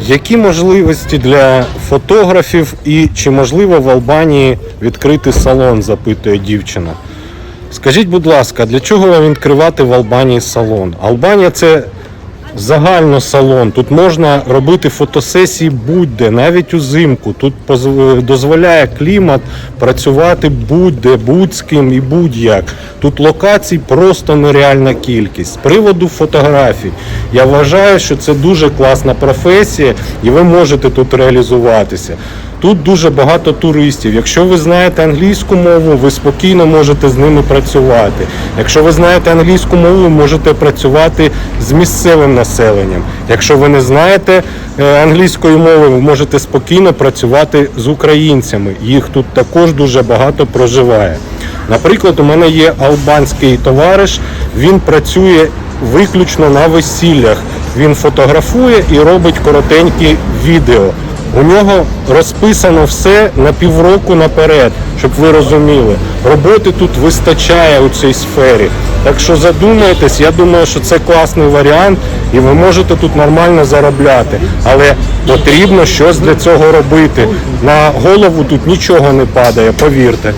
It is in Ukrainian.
Які можливості для фотографів і чи можливо в Албанії відкрити салон, запитує дівчина. Скажіть, будь ласка, для чого вам відкривати в Албанії салон? Албанія це загально салон. Тут можна робити фотосесії будь-де, навіть узимку. Тут дозволяє клімат працювати будь-де, будь з ким і будь-як. Тут локацій просто нереальна кількість. З приводу фотографій, я вважаю, що це дуже класна професія, і ви можете тут реалізуватися. Тут дуже багато туристів. Якщо ви знаєте англійську мову, ви спокійно можете з ними працювати. Якщо ви знаєте англійську мову, ви можете працювати з місцевим населенням. Якщо ви не знаєте е, англійської мови, ви можете спокійно працювати з українцями. Їх тут також дуже багато проживає. Наприклад, у мене є албанський товариш, він працює виключно на весіллях. Він фотографує і робить коротенькі відео. У нього розписано все на півроку наперед, щоб ви розуміли. Роботи тут вистачає у цій сфері. Так що задумайтесь, я думаю, що це класний варіант, і ви можете тут нормально заробляти. Але потрібно щось для цього робити. На голову тут нічого не падає, повірте.